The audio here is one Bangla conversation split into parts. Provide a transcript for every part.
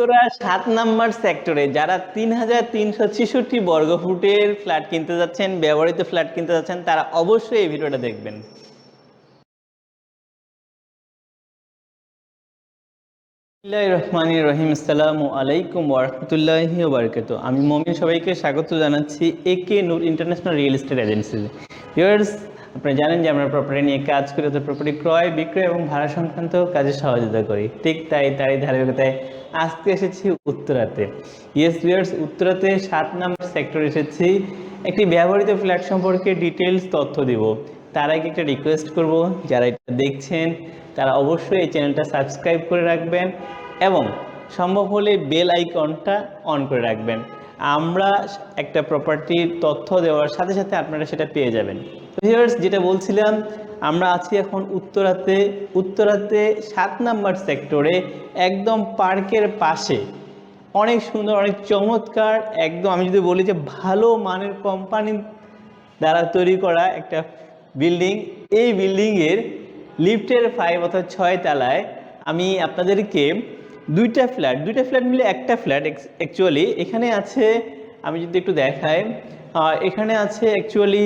উত্তরা সাত নাম্বার সেক্টরে যারা তিন হাজার তিনশো ছেষট্টি বর্গফুটের ফ্ল্যাট কিনতে যাচ্ছেন, ব্যবহৃত ফ্ল্যাট কিনতে যাচ্ছেন, তারা অবশ্যই এই ভিডিওটা দেখবেন। রহমান রহিম, আসসালামু আলাইকুম ওরহমতুল্লাহি বারকাত আমি মমিন, সবাইকে স্বাগত জানাচ্ছি A K Noor international real estate agency আপনারা জানেন যে আমরা প্রপার্টি নিয়ে কাজ করি, অর্থাৎ প্রপার্টি ক্রয়, বিক্রয় এবং ভাড়া সংক্রান্ত কাজে সহযোগিতা করি। ঠিক তাই তারই ধারাবাহিকতায় আজকে এসেছি উত্তরাতে। ইয়েস ভিউয়ার্স উত্তরাতে সাত নম্বর সেক্টর এসেছি। একটি ব্যবহৃত ফ্ল্যাট সম্পর্কে ডিটেলস তথ্য দিব। তার আগে একটা রিকোয়েস্ট করব, যারা এটা দেখছেন, তারা অবশ্যই এই চ্যানেলটা সাবস্ক্রাইব করে রাখবেন এবং সম্ভব হলে বেল আইকনটা অন করে রাখবেন। আমরা একটা প্রপার্টির তথ্য দেওয়ার সাথে সাথে আপনারা সেটা পেয়ে যাবেন। ভিউয়ার্স যেটা বলছিলাম, আমরা আছি এখন উত্তরাতে উত্তরাতে সাত নাম্বার সেক্টরে একদম পার্কের পাশে। অনেক সুন্দর, অনেক চমৎকার, একদম আমি যদি বলি যে ভালো মানের কোম্পানি দ্বারা তৈরি করা একটা বিল্ডিং এই বিল্ডিংয়ের লিফটের ফাইভ অর্থাৎ ছয় তলায় আমি আপনাদেরকে দুইটা ফ্ল্যাট দুইটা ফ্ল্যাট মিলে একটা ফ্ল্যাট অ্যাকচুয়ালি এখানে আছে, আমি যদি একটু দেখাই এখানে আছে অ্যাকচুয়ালি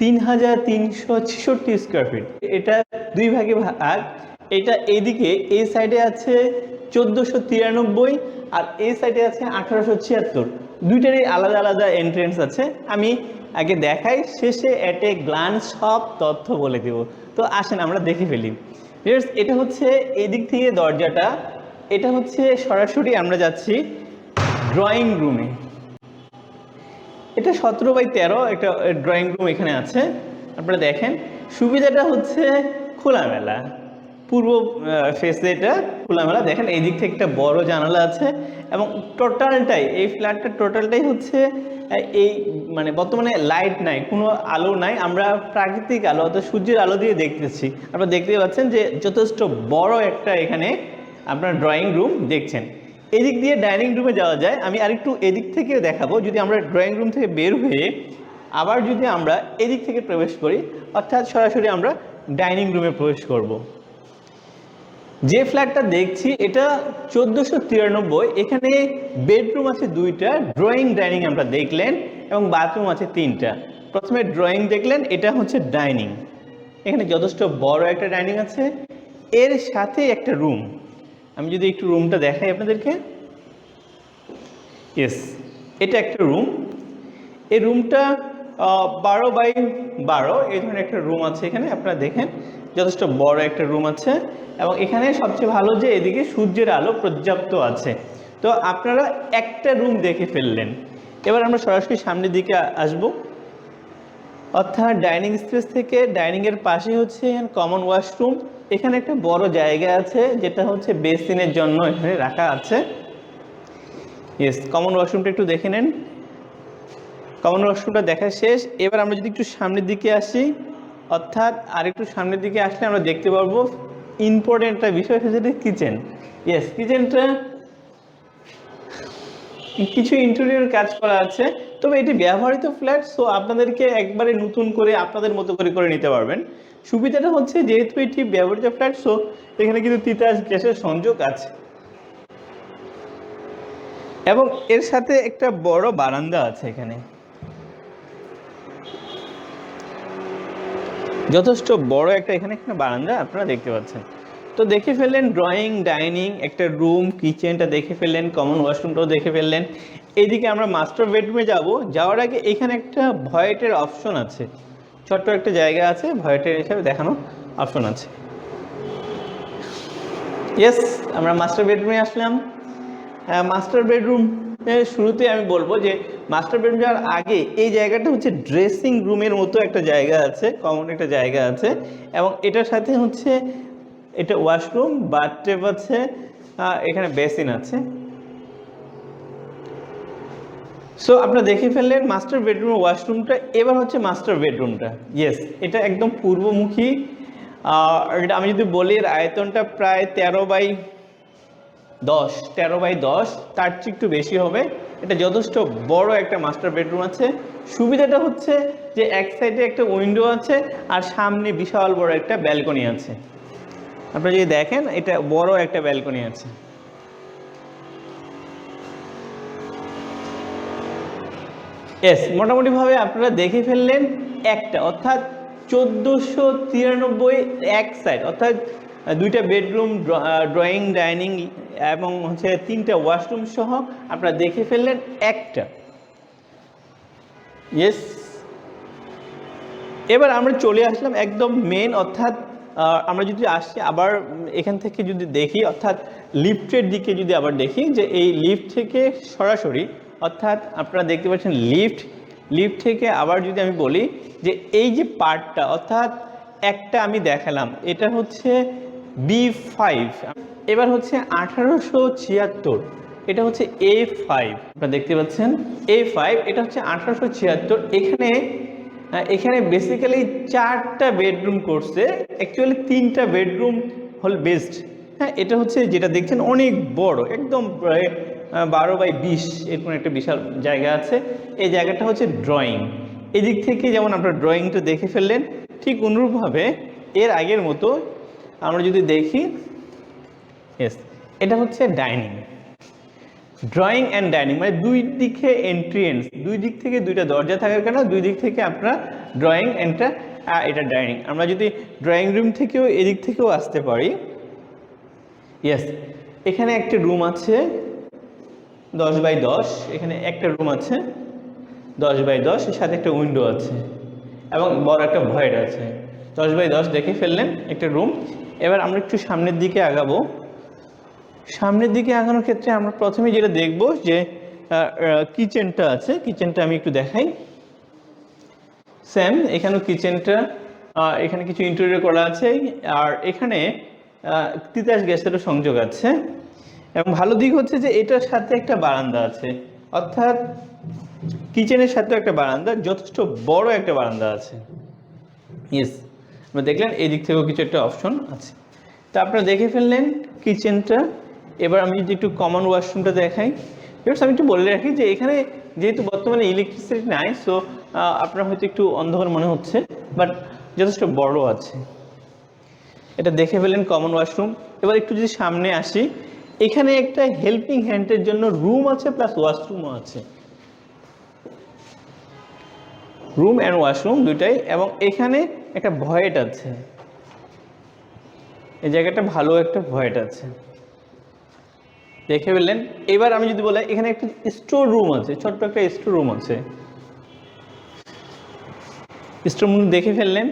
তিন হাজার তিনশো ছেষট্টি স্কোয়ার ফিট এটা দুই ভাগে ভাগ এটা এদিকে এই সাইডে আছে চোদ্দোশো তিরানব্বই আর এই সাইডে আছে আঠারোশো ছিয়াত্তর। দুইটারই আলাদা আলাদা এন্ট্রেন্স আছে। আমি আগে দেখাই, শেষে অ্যাট এ গ্লান্স সব তথ্য বলে দেব। তো আসেন, আমরা দেখে ফেলি। এটা হচ্ছে এদিক থেকে দরজাটা। এটা হচ্ছে সরাসরি আমরা যাচ্ছি ড্রয়িং রুমে এটা সতেরো বাই তেরো একটা ড্রয়িং রুম এখানে আছে। আপনারা দেখেন, সুবিধাটা হচ্ছে খোলামেলা। পূর্ব ফেসে এটা খোলামেলা। দেখেন এই দিক থেকে একটা বড় জানালা আছে এবং টোটালটাই এই ফ্ল্যাটটা টোটালটাই হচ্ছে এই মানে বর্তমানে লাইট নাই, কোনো আলো নাই। আমরা প্রাকৃতিক আলো, অর্থাৎ সূর্যের আলো দিয়ে দেখতেছি। আপনারা দেখতে পাচ্ছেন যে যথেষ্ট বড় একটা এখানে আপনার ড্রয়িং রুম দেখছেন। এদিক দিয়ে ডাইনিং রুমে যাওয়া যায়। আমি আরেকটু এদিক থেকে দেখাবো। যদি আমরা ড্রয়িং রুম থেকে বের হয়ে আবার যদি আমরা এদিক থেকে প্রবেশ করি, অর্থাৎ সরাসরি আমরা ডাইনিং রুমে প্রবেশ করব। যে ফ্ল্যাটটা দেখছি, এটা চোদ্দোশো তিরানব্বই। এখানে বেডরুম আছে দুইটা, ড্রয়িং, ডাইনিং আমরা দেখলেন, এবং বাথরুম আছে তিনটা। প্রথমে ড্রয়িং দেখলেন, এটা হচ্ছে ডাইনিং। এখানে যথেষ্ট বড় একটা ডাইনিং আছে। এর সাথে একটা রুম। আমি যদি একটু রুমটা দেখাই আপনাদেরকে। ইয়েস এটা একটা রুম এই রুমটা বারো বাই বারো, এই ধরনের একটা রুম আছে এখানে, আপনারা দেখেন। যথেষ্ট বড় একটা রুম আছে। এবং এখানে সবচেয়ে ভালো যে এদিকে সূর্যের আলো পর্যাপ্ত আছে। তো আপনারা একটা রুম দেখে ফেললেন। এবার আমরা সরাসরি সামনের দিকে আসব। অর্থাৎ ডাইনিং স্পেস থেকে ডাইনিংয়ের পাশে হচ্ছে কমন ওয়াশরুম। এখানে একটা বড় জায়গা আছে, যেটা হচ্ছে বেসিনের জন্য এখানে রাখা আছে। ইয়েস কমন ওয়াশরুমটা একটু দেখে নেন। কমন ওয়াশরুমটা দেখা শেষ। এবার আমরা যদি একটু সামনের দিকে আসি, অর্থাৎ আর একটু সামনের দিকে আসলে আমরা দেখতে পারব ইম্পর্টেন্ট একটা বিষয় হচ্ছে কিচেন ইয়েস কিচেনটা কিছু ইন্টেরিয়র কাজ করা আছে। তবে এটি ব্যবহৃত ফ্ল্যাট সো আপনাদেরকে একবারে নতুন করে আপনাদের মতো করে করে নিতে পারবেন। সুবিধাটা হচ্ছে যেহেতু এটি ব্যবহৃত ফ্ল্যাট সো এখানে কিন্তু তিতাস গ্যাসের সংযোগ আছে। এবং এর সাথে একটা বড় বারান্দা আছে এখানে। যথেষ্ট বড় একটা এখানে একটা বারান্দা আপনারা দেখতে পাচ্ছেন। তো দেখে ফেললেন ড্রয়িং ডাইনিং একটা রুম কিচেনটা দেখে ফেললেন কমন ওয়াশরুমটাও দেখে ফেললেন। এইদিকে আমরা মাস্টার বেডরুমে যাব। যাওয়ার আগে এখানে একটা ভয়েটের অপশন আছে। ছোট্ট একটা জায়গা আছে, ভয়েটের হিসাবে দেখানো অপশন আছে। ইয়েস আমরা মাস্টার বেডরুমে আসলাম। মাস্টার বেডরুম শুরুতে আমি বলব যে মাস্টার বেডরুম যাওয়ার আগে এই জায়গাটা হচ্ছে ড্রেসিং রুমের মতো একটা জায়গা আছে কমন একটা জায়গা আছে। এবং এটার সাথে হচ্ছে এটা ওয়াশরুম বাথটেব আছে এখানে বেসিন আছে। সো আপনারা দেখে ফেললেন মাস্টার বেডরুম ওয়াশরুমটা এবার হচ্ছে মাস্টার বেডরুমটা ইয়েস এটা একদম পূর্বমুখী। এটা আমি যদি বলি, এর আয়তনটা প্রায় তেরো বাই দশ, তেরো বাই দশ, তার চেয়ে একটু বেশি হবে। এটা যথেষ্ট বড় একটা মাস্টার বেডরুম আছে। সুবিধাটা হচ্ছে যে এক সাইডে একটা উইন্ডো আছে, আর সামনে বিশাল বড় একটা ব্যালকনি আছে। আপনারা যদি দেখেন, এটা বড় একটা ব্যালকনি আছে। এস মোটামুটিভাবে আপনারা দেখে ফেললেন একটা, অর্থাৎ চোদ্দোশো তিরানব্বই এক সাইড অর্থাৎ দুইটা বেডরুম ড্রয়িং ডাইনিং এবং হচ্ছে তিনটা ওয়াশরুম সহ আপনারা দেখে ফেললেন একটা। ইয়েস এবার আমরা চলে আসলাম একদম মেন অর্থাৎ আমরা যদি আসি আবার এখান থেকে যদি দেখি, অর্থাৎ লিফটের দিকে যদি আবার দেখি, যে এই লিফট থেকে সরাসরি, অর্থাৎ আপনারা দেখতে পাচ্ছেন লিফট লিফট থেকে আবার যদি আমি বলি, যে এই যে পার্টটা, অর্থাৎ একটা আমি দেখালাম, এটা হচ্ছে বি ফাইভ। এবার হচ্ছে আঠারোশো ছিয়াত্তর, এটা হচ্ছে এ ফাইভ। আপনারা দেখতে পাচ্ছেন, এ ফাইভ, এটা হচ্ছে আঠারোশো ছিয়াত্তর। এখানে এখানে বেসিক্যালি চারটা বেডরুম করছে। অ্যাকচুয়ালি তিনটা বেডরুম হল বেস্ট হ্যাঁ এটা হচ্ছে যেটা দেখছেন অনেক বড়, একদম প্রায় বারো বাই বিশ এরকম একটা বিশাল জায়গা আছে। এই জায়গাটা হচ্ছে ড্রয়িং এদিক থেকে যেমন আপনার ড্রয়িংটা দেখে ফেললেন, ঠিক অনুরূপভাবে এর আগের মতো আমরা যদি দেখি এস এটা হচ্ছে ডাইনিং ড্রয়িং অ্যান্ড ডাইনিং মানে দুই দিকে এন্ট্রিয়েন্স দুই দিক থেকে দুইটা দরজা থাকার কারণে দুই দিক থেকে আপনারা ড্রয়িং অ্যান্ডটা এটা ডাইনিং আমরা যদি ড্রয়িং রুম থেকেও এদিক থেকেও আসতে পারি ইয়েস এখানে একটা রুম আছে, দশ বাই দশ, এখানে একটা রুম আছে, দশ বাই দশ, এর সাথে একটা উইন্ডো আছে, এবং বড় একটা ভয়েড আছে। দশ বাই দশ দেখে ফেললেন একটা রুম এবার আমরা একটু সামনের দিকে আগাবো। সামনের দিকে আগানোর ক্ষেত্রে আমরা প্রথমে যেটা দেখব যে কিচেনটা আছে। কিচেনটা আমি একটু দেখাই। স্যাম এখানেও কিচেনটা এখানে কিছু ইন্টেরিয়র করা আছে। আর এখানে তিতাস গ্যাসেরও সংযোগ আছে। এবং ভালো দিক হচ্ছে যে, এটার সাথে একটা বারান্দা আছে। অর্থাৎ কিচেনের সাথেও একটা বারান্দা, যথেষ্ট বড় একটা বারান্দা আছে। ইয়েস আপনারা দেখলেন এই দিক থেকেও কিছু একটা অপশন আছে। তা আপনারা দেখে ফেললেন কিচেনটা এবার আমি যদি একটু কমন ওয়াশরুমটা দেখাই Viewers, আমি একটু বলে রাখি যে এখানে যেহেতু বর্তমানে ইলেকট্রিসিটি নাই সো আপনার হয়তো একটু অন্ধকার মনে হচ্ছে বাট যথেষ্ট বড় আছে। এটা দেখে ফেলেন কমন ওয়াশরুম এবার একটু যদি সামনে আসি এখানে একটা হেল্পিং হ্যান্ডের জন্য রুম আছে প্লাস ওয়াশরুমও আছে। রুম অ্যান্ড ওয়াশরুম দুইটাই এবং এখানে একটা ভয়েট আছে। এই জায়গাটা ভালো একটা ভয়েট আছে। দেখে ফেললেন। এবার আমি যদি বলি, এখানে একটা স্টোর রুম আছে, ছোট্ট একটা স্টোর রুম আছে। স্টোর রুম দেখে ফেললেন।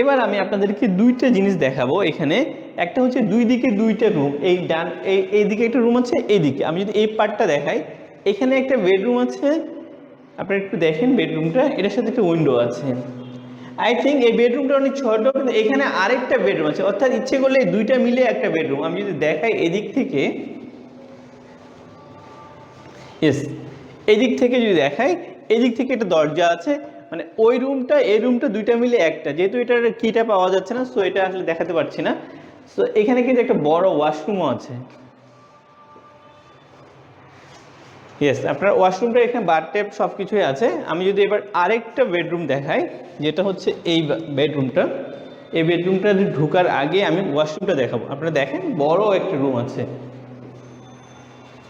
এবার আমি আপনাদেরকে দুইটা জিনিস দেখাবো এখানে। একটা হচ্ছে দুই দিকে দুইটা রুম এই ডান, এই এই দিকে একটা রুম আছে, এই দিকে। আমি যদি এই পার্টটা দেখাই, এখানে একটা বেডরুম আছে। আপনারা একটু দেখেন বেডরুমটা এটার সাথে একটা উইন্ডো আছে। আই থিঙ্ক এই বেডরুমটা অনেক ছোট, কিন্তু এখানে আরেকটা বেডরুম আছে। অর্থাৎ ইচ্ছে করলে দুইটা মিলে একটা বেডরুম আমি যদি দেখাই এদিক থেকে ইয়েস এদিক থেকে যদি দেখাই, এদিক থেকে একটা দরজা আছে মানে ওই রুমটা এই রুমটা দুইটা মিলে একটা। যেহেতু এটার কিটা পাওয়া যাচ্ছে না সো এটা আসলে দেখাতে পারছি না। সো এখানে কিন্তু একটা বড় ওয়াশরুমও আছে। ইয়েস আপনার ওয়াশরুমটা এখানে বার টেপ সব কিছুই আছে। আমি যদি এবার আরেকটা বেডরুম দেখাই, যেটা হচ্ছে এই বেডরুমটা এই বেডরুমটা ঢোকার আগে আমি ওয়াশরুমটা দেখাবো। আপনারা দেখেন, বড় একটা রুম আছে।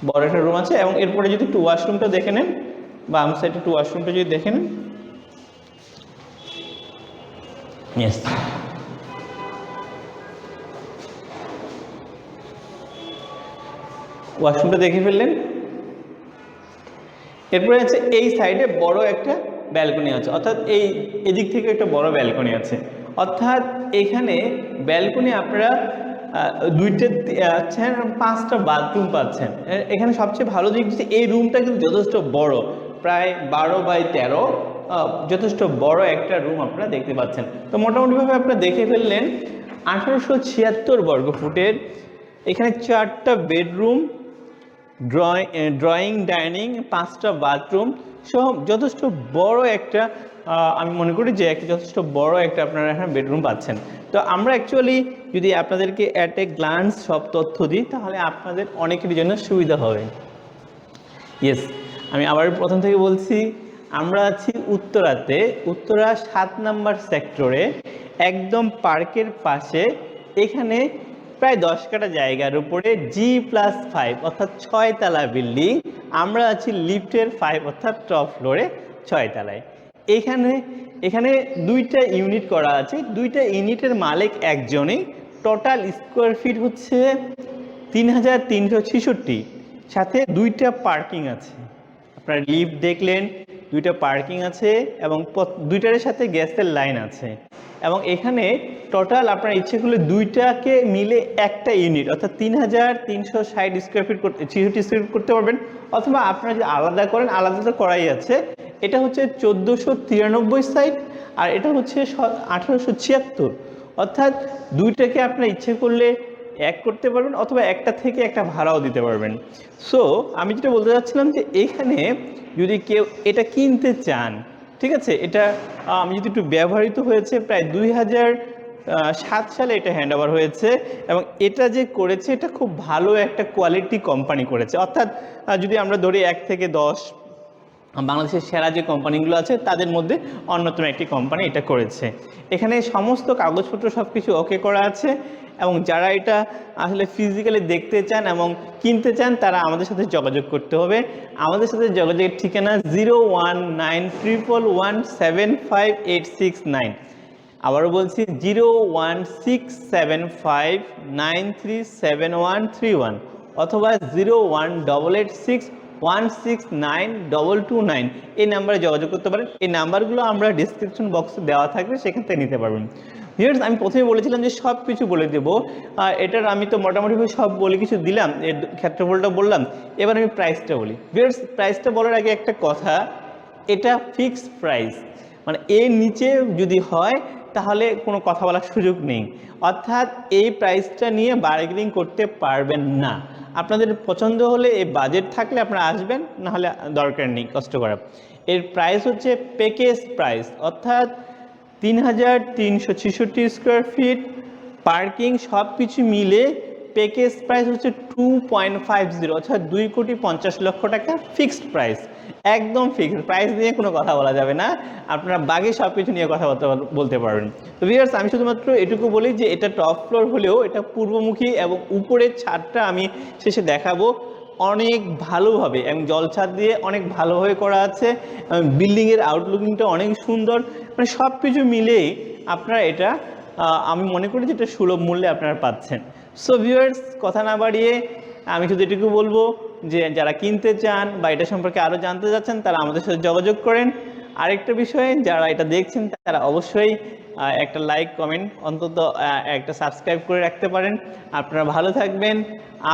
বড় একটা রুম আছে এবং এরপরে যদি একটু ওয়াশরুমটা দেখে নেন, বাম সাইডে একটু ওয়াশরুমটা যদি দেখে নেন। ওয়াশরুমটা দেখে ফেললেন। এরপরে আছে এই সাইডে বড় একটা ব্যালকনি আছে, অর্থাৎ এই এদিক থেকে একটা বড় ব্যালকনি আছে। অর্থাৎ এখানে ব্যালকনি আপনারা দুইটা আছেন পাঁচটা বাথরুম পাচ্ছেন। এখানে সবচেয়ে ভালো দিক হচ্ছে এই রুমটা কিন্তু যথেষ্ট বড়। প্রায় বারো বাই তেরো যথেষ্ট বড় একটা রুম আপনারা দেখতে পাচ্ছেন। তো মোটামুটিভাবে আপনারা দেখে ফেললেন, আঠারোশো ছিয়াত্তর বর্গ ফুটের এখানে চারটা বেডরুম, ড্রয়িং ড্রয়িং, ডাইনিং, পাঁচটা বাথরুম, সহ যথেষ্ট বড় একটা আমি মনে করি যে একটা যথেষ্ট বড় একটা আপনারা এখানে বেডরুম পাচ্ছেন। তো আমরা অ্যাকচুয়ালি যদি আপনাদেরকে অ্যাট এ গ্লান্স সব তথ্য দিই, তাহলে আপনাদের অনেকের জন্য সুবিধা হবে। ইয়েস আমি আবার প্রথম থেকে বলছি, আমরা আছি উত্তরাতে। উত্তরা সাত নাম্বার সেক্টরে একদম পার্কের পাশে, এখানে প্রায় দশ কাটা জায়গার উপরে জি প্লাস ফাইভ অর্থাৎ ছয় তালা বিল্ডিং। আমরা আছি লিফটের ফাইভ অর্থাৎ টপ ফ্লোরে ছয় তলায়। এখানে এখানে দুইটা ইউনিট করা আছে। দুইটা ইউনিটের মালিক একজনই। টোটাল স্কোয়ার ফিট হচ্ছে তিন হাজার তিনশো ছেষট্টি। সাথে দুইটা পার্কিং আছে। আপনার লিফট দেখলেন, দুইটা পার্কিং আছে এবং দুইটার সাথে গ্যাসের লাইন আছে। এবং এখানে টোটাল আপনার ইচ্ছে করলে দুইটাকে মিলে একটা ইউনিট অর্থাৎ তিন হাজার তিনশো ষাট স্কোয়ার ফিট করতে ছিষট্টি স্কোয়ার করতে পারবেন। অথবা আপনারা যদি আলাদা করেন, আলাদা তো করাই আছে। এটা হচ্ছে চোদ্দোশো তিরানব্বই সাইট আর এটা হচ্ছে আঠারোশো ছিয়াত্তর। অর্থাৎ দুইটাকে আপনার ইচ্ছে করলে এক করতে পারবেন অথবা একটা থেকে একটা ভাড়াও দিতে পারবেন। সো আমি যেটা বলতে চাচ্ছিলাম যে এখানে যদি কেউ এটা কিনতে চান, ঠিক আছে? এটা আমি যদি একটু ব্যবহৃত হয়েছে প্রায় দুই হাজার সাত সালে এটা হ্যান্ড ওভার হয়েছে এবং এটা যে করেছে, এটা খুব ভালো একটা কোয়ালিটি কোম্পানি করেছে। অর্থাৎ যদি আমরা ধরি এক থেকে দশ বাংলাদেশের সেরা যে কোম্পানিগুলো আছে, তাদের মধ্যে অন্যতম একটি কোম্পানি এটা করেছে। এখানে সমস্ত কাগজপত্র সব কিছু ওকে করা আছে এবং যারা এটা আসলে ফিজিক্যালি দেখতে চান এবং কিনতে চান, তারা আমাদের সাথে যোগাযোগ করতে হবে। আমাদের সাথে যোগাযোগের ঠিকানা zero one nine triple one seven five eight six nine আবারও বলছি zero one six seven five nine three seven one three one অথবা zero one double eight six one six nine double two nine এই নাম্বারে যোগাযোগ করতে পারেন। এই নাম্বারগুলো আমরা ডিসক্রিপশন বক্সে দেওয়া থাকবে সেখান থেকে নিতে পারবেন। ভিউয়ার্স আমি প্রথমে বলেছিলাম যে সব কিছু বলে দেবো। এটার আমি তো মোটামুটিভাবে সব বলে কিছু দিলাম, এর ক্ষেত্রফলটা বললাম। এবার আমি প্রাইসটা বলি। ভিউয়ার্স প্রাইসটা বলার আগে একটা কথা, এটা ফিক্সড প্রাইস মানে এর নিচে যদি হয়, তাহলে কোনো কথা বলার সুযোগ নেই। অর্থাৎ এই প্রাইসটা নিয়ে বার্গেনিং করতে পারবেন না। আপনাদের পছন্দ হলে এই বাজেট থাকলে আপনারা আসবেন, নাহলে দরকার নেই, কষ্ট করা। এর প্রাইস হচ্ছে প্যাকেজ প্রাইস অর্থাৎ তিন হাজার তিনশো ছেষট্টি স্কোয়ার ফিট পার্কিং সব কিছু মিলে প্যাকেজ প্রাইস হচ্ছে টু পয়েন্ট ফাইভ জিরো অর্থাৎ দুই কোটি পঞ্চাশ লক্ষ টাকা ফিক্সড প্রাইস একদম ফিক্সড প্রাইস নিয়ে কোনো কথা বলা যাবে না। আপনারা বাকি সব কিছু নিয়ে কথা বলতে পারবেন। তো ভিউয়ার্স আমি শুধুমাত্র এটুকু বলি যে এটা টপ ফ্লোর হলেও এটা পূর্বমুখী এবং উপরের ছাদটা আমি শেষে দেখাবো। অনেক ভালোভাবে এবং জলছাদ দিয়ে অনেক ভালোভাবে করা আছে। বিল্ডিংয়ের আউটলুকিংটা অনেক সুন্দর। মানে সব কিছু মিলেই আপনারা এটা আমি মনে করি যে এটা সুলভ মূল্যে আপনারা পাচ্ছেন। সো ভিউয়ার্স কথা না বাড়িয়ে আমি শুধু এটুকু বলব যে যারা কিনতে চান বা এটা সম্পর্কে আরও জানতে যাচ্ছেন তারা আমাদের সাথে যোগাযোগ করেন। আরেকটা বিষয়ে যারা এটা দেখছেন, তারা অবশ্যই একটা লাইক কমেন্ট অন্তত একটা সাবস্ক্রাইব করে রাখতে পারেন। আপনারা ভালো থাকবেন।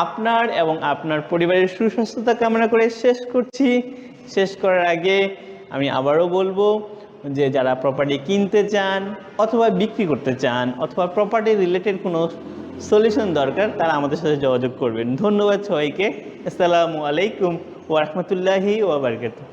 আপনার এবং আপনার পরিবারের সুস্বাস্থ্যতা কামনা করে শেষ করছি। শেষ করার আগে আমি আবারও বলব যে যারা প্রপার্টি কিনতে চান অথবা বিক্রি করতে চান অথবা প্রপার্টি রিলেটেড কোনো সলিউশন দরকার তারা আমাদের সাথে যোগাযোগ করবেন। ধন্যবাদ সবাইকে। আসসালামু আলাইকুম ওরহমতুল্লাহি ওবরকাতুহ